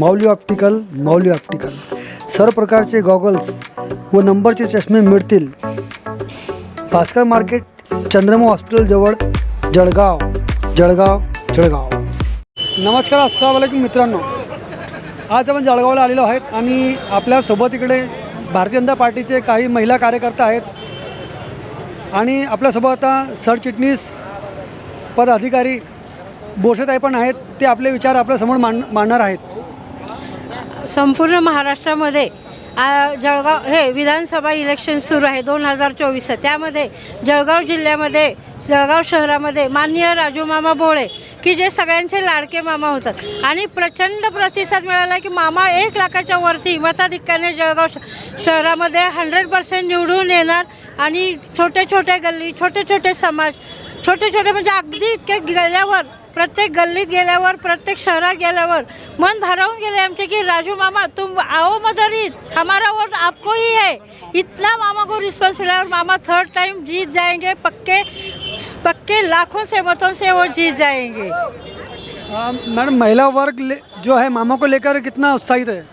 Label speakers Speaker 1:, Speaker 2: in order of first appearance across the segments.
Speaker 1: माऊली optical माऊली optical. सर्व प्रकारचे goggles व नंबरचे चष्मे मिळतील. भास्कर मार्केट चंद्रमा हॉस्पिटलजवळ जळगाव जळगाव जळगाव. नमस्कार असलम मित्रांनो. आज आपण जळगावला आलेलो आहेत आणि आपल्यासोबत इकडे भारतीय जनता पार्टीचे काही महिला कार्यकर्ता आहेत. आणि आपल्यासोबत आता सरचिटणीस पदाधिकारी बोसेताई पण आहेत. ते आपले विचार आपल्यासमोर मांड मांडणार आहेत.
Speaker 2: संपूर्ण महाराष्ट्रामध्ये जळगाव हे विधानसभा इलेक्शन सुरू आहे दोन हजार चोवीस त्यामध्ये जळगाव जिल्ह्यामध्ये जळगाव शहरामध्ये माननीय राजू मामा भोळे की जे सगळ्यांचे लाडके मामा होतात. आणि प्रचंड प्रतिसाद मिळाला की मामा एक लाखाच्या वरती मताधिक्याने जळगाव श शहरामध्ये हंड्रेड पर्सेंट निवडून येणार आणि छोटे छोटे गल्ली छोटे छोटे समाज छोटे छोटे म्हणजे अगदी इतके गेल्यावर प्रत्येक गल्लीत गेल्यावर प्रत्येक शहरात गेल्यावर मन भरावून गेले आमचे की राजू मामा तुम आओ मदर ईद हमारा वोट आपको ही है. इतना मामा को रिस्पॉन्स मिला और मामा थर्ड टाइम जीत जाएंगे पक्के पक्के लाखों से मतों से वो जीत जाएंगे.
Speaker 1: मैडम महिला वर्ग जो है मामा को लेकर कितना उत्साहित है?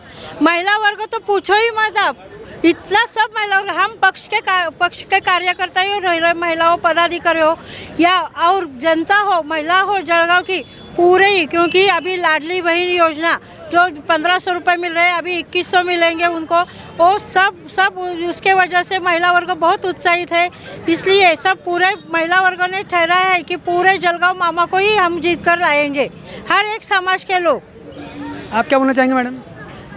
Speaker 2: महिला वर्ग तो पूछो ही मत आप. इतना सब महिला वर्ग हम पक्ष के पक्ष के कार्यकर्ता ही रहे महिला हो पदाधिकारी हो, या और जनता हो, महिला हो जलगांव की, पूरे ही, क्योंकि अभी लाडली बहन योजना, जो पंद्रह सौ रुपये मिल रहे हैं, अभी इक्कीस सौ मिलेंगे उनको, वो सब सब उसके वजह से महिला वर्ग बहुत उत्साहित है, इसलिए सब पूरे महिला वर्ग ने ठहराया है कि पूरे जलगांव मामा को ही हम जीत कर लाएँगे, हर एक समाज के लोग।
Speaker 1: आप क्या बोलना चाहेंगे मैडम?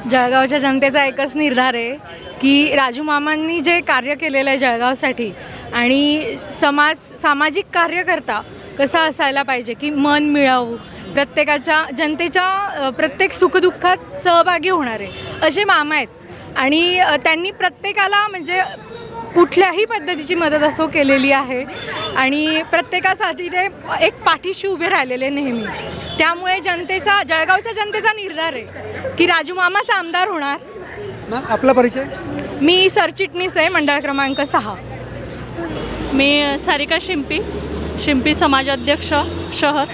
Speaker 3: जळगावच्या जनतेचा एकच निर्धार आहे की राजू मामांनी जे कार्य केलेलं आहे जळगावसाठी आणि समाज सामाजिक कार्यकर्ता कसा असायला पाहिजे की मन मिळावू प्रत्येकाच्या जनतेच्या प्रत्येक सुखदुःखात सहभागी होणारे असे मामा आहेत. आणि त्यांनी प्रत्येकाला म्हणजे कुठल्याही पद्धतीची मदत असो केलेली आहे. आणि प्रत्येकासाठी ते एक पाठीशी उभे राहिलेले नेहमी. त्यामुळे जनतेचा जळगावच्या जनतेचा निर्धार आहे की राजू मामाचा आमदार होणार.
Speaker 1: आपला परिचय?
Speaker 3: मी सरचिटणीस आहे मंडळ क्रमांक सहा.
Speaker 4: मी सारिका शिंपी शिंपी समाजाध्यक्ष शहर.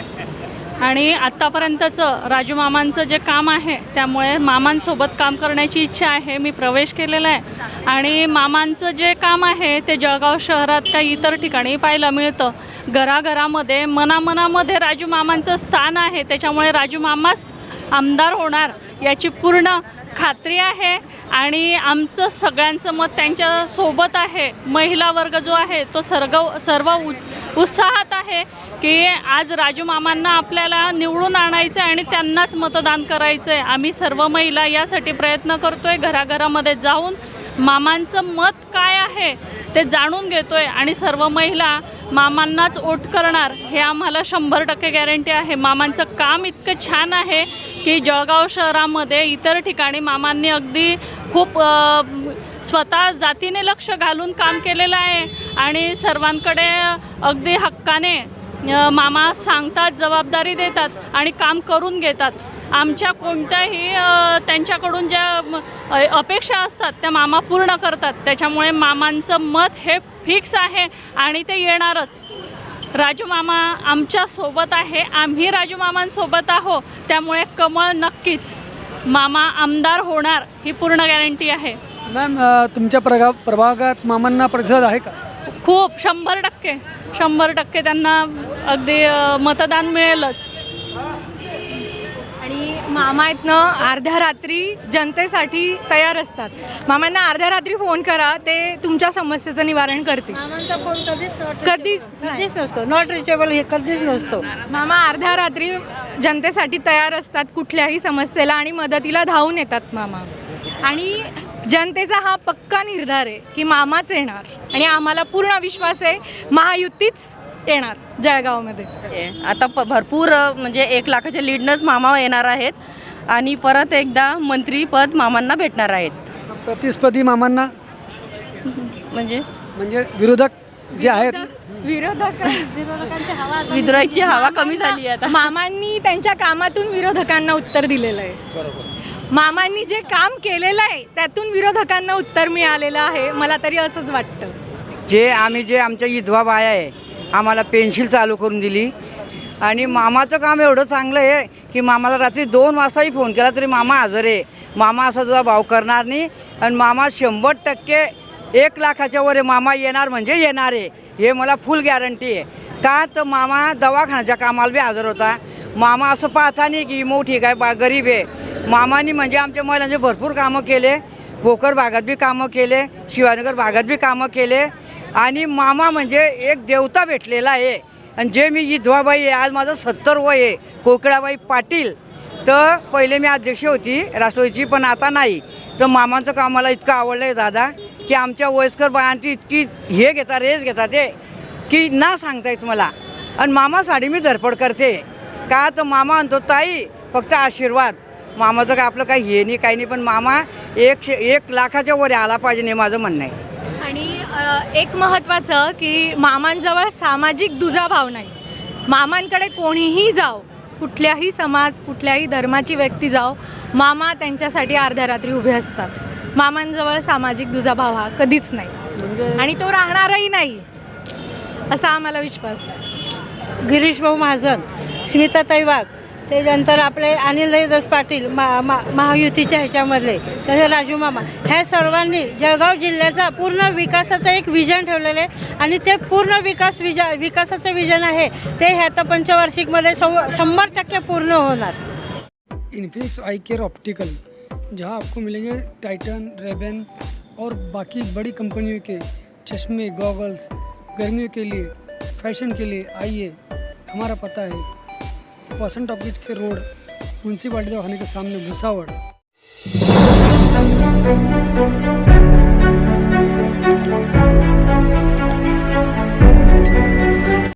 Speaker 4: आणि आत्तापर्यंतचं राजू मामांचं जे काम आहे त्यामुळे मामांसोबत काम करण्याची इच्छा आहे मी प्रवेश केलेला आहे. आणि मामांचं जे काम आहे ते जळगाव शहरात काही इतर ठिकाणी पाहायला मिळतं. घराघरामध्ये मनामनामध्ये राजू मामांचं स्थान आहे त्याच्यामुळे राजू मामाच आमदार होणार याची पूर्ण खात्री आहे. आणि आमचं सगळ्यांचं मत त्यांच्यासोबत आहे. महिला वर्ग जो आहे तो सर्ग सर्व उत् उत्साहात आहे की आज राजू मामांना आपल्याला निवडून आणायचं आहे आणि त्यांनाच मतदान करायचं आहे आम्ही सर्व महिला यासाठी प्रयत्न करतो आहे घराघरामध्ये जाऊन मामांचं मत काय आहे ते जाणून घेतो आहे आणि सर्व महिला मामांनाच ओट करणार. हे आम्हाला शंभर टक्के गॅरंटी आहे. मामांचं काम इतकं छान आहे की जळगाव शहरामध्ये इतर ठिकाणी मामांनी अगदी खूप स्वतः जातीने लक्ष घालून काम केलेलं आहे आणि सर्वांकडे अगदी हक्काने मामा सांगतात जबाबदारी देतात आणि काम करून घेतात. आमच्या कोणत्याही त्यांच्याकडून ज्या अपेक्षा असतात त्या मामा पूर्ण करतात. त्याच्यामुळे मामांचं मत हे फिक्स आहे आणि ते येणारच. राजू मामा आमच्यासोबत आहे. आम्ही राजू मामांसोबत आहो. त्यामुळे कमळ नक्कीच मामा आमदार होणार ही पूर्ण गॅरंटी आहे.
Speaker 1: मॅम तुमच्या प्रगा प्रभागात मामांना प्रतिसाद आहे का?
Speaker 4: खूप शंभर टक्के. शंभर टक्के त्यांना अगदी मतदान मिळेलच.
Speaker 3: मामा आहेत ना अर्ध्या रात्री जनतेसाठी तयार असतात. मामांना अर्ध्या रात्री फोन करा ते तुमच्या समस्येचं निवारण करतील.
Speaker 2: मामांचा फोन कधीच not
Speaker 3: कधीच
Speaker 2: reachable- कधीच नसतो. नॉट रिचेबल हे कधीच नसतो.
Speaker 3: मामा अर्ध्या रात्री जनतेसाठी तयार असतात कुठल्याही समस्येला आणि मदतीला धावून येतात मामा. आणि जनतेचा हा पक्का निर्धार आहे की मामाच येणार. आणि आम्हाला पूर्ण विश्वास आहे महायुतीच येणार जळगावमध्ये.
Speaker 5: आता प भरपूर म्हणजे एक लाखाच्या लीडनंच मामा येणार आहेत आणि परत एकदा मंत्रीपद मामांना भेटणार आहेत.
Speaker 1: प्रतिस्पर्धी मामांना?
Speaker 5: म्हणजे?
Speaker 1: म्हणजे विरोधक जे आहेत?
Speaker 3: विरोधक
Speaker 5: विद्रोहाची हवा कमी झाली आहे आता.
Speaker 3: मामांनी त्यांच्या कामातून विरोधकांना उत्तर दिलेलं आहे. मामांनी जे काम केलेलं आहे त्यातून विरोधकांना उत्तर मिळालेलं आहे. मला तरी असंच वाटतं.
Speaker 6: जे आम्ही जे आमच्या विधवा बाया आहे आम्हाला पेन्सिल चालू करून दिली. आणि मामाचं काम एवढं चांगलं आहे की मामाला रात्री दोन वाजताही फोन केला तरी मामा हजर आहे. मामा असा तुझा भाव करणार नाही. आणि मामा शंभर टक्के एक लाखाच्या वर आहे. मामा येणार म्हणजे येणार आहे. हे मला फुल गॅरंटी आहे. का तर मामा दवाखान्याच्या कामाला बी हजर होता. मामा असं पाहता नाही की मोठी काय बा गरीब आहे. मामानी म्हणजे आमच्या महिलांचे भरपूर कामं केले. भोकर भागात बी कामं केले. शिवानगर भागात बी कामं केले. आणि मामा म्हणजे एक देवता भेटलेला आहे. आणि जे मी विधवाबाई आहे आज माझं सत्तर वय आहे कोकिळाबाई पाटील. तर पहिले मी अध्यक्ष होती राष्ट्रवादीची पण आता नाही. तर मामांचं काम मला इतकं आवडलं आहे दादा की आमच्या वयस्कर बायांची इतकी हे घेतात रेस घेतात ते की ना सांगता येत मला. आणि मामासाठी मी धडपड करते. का तर मामा म्हणतो ताई फक्त आशीर्वाद. मामाचं काय आपलं काही हे नाही काही नाही पण मामा एक एक लाखाच्या वर आला पाहिजे नाही माझं म्हणणं आहे.
Speaker 3: एक महत्त्वाचं की मामांजवळ सामाजिक दुजाभाव नाही. मामांकडे कोणीही जाव कुठल्याही समाज कुठल्याही धर्माची व्यक्ती जाव मामा त्यांच्यासाठी अर्ध्या रात्री उभे असतात. मामांजवळ सामाजिक दुजाभाव हा कधीच नाही. आणि तो राहणारही नाही असा आम्हाला विश्वास आहे.
Speaker 2: गिरीश भाऊ महाजन स्मिताताई वाघ त्याच्यानंतर आपले अनिल दस पाटील मा मा महायुतीच्या ह्याच्यामधले तसे राजू मामा ह्या सर्वांनी जळगाव जिल्ह्याचा पूर्ण विकासाचं एक विजन ठेवलेलं आहे. आणि ते पूर्ण विकास विजा विकासाचं विजन आहे. ते ह्या आता पंचवार्षिकमध्ये सौ शंभर टक्के पूर्ण होणार.
Speaker 1: इन्फिनिक्स आई केयर ऑप्टिकल जहां आपको मिलेंगे टाइटन रेबन और बाकी बड़ी कंपनियों के चश्मे गॉगल्स गर्मियों के लिए फैशन के लिए। आइए हमारा पता है। वसंत टॉकीज के रोड म्यूनसिपाल्टी दवाखाने के सामने भुसावड़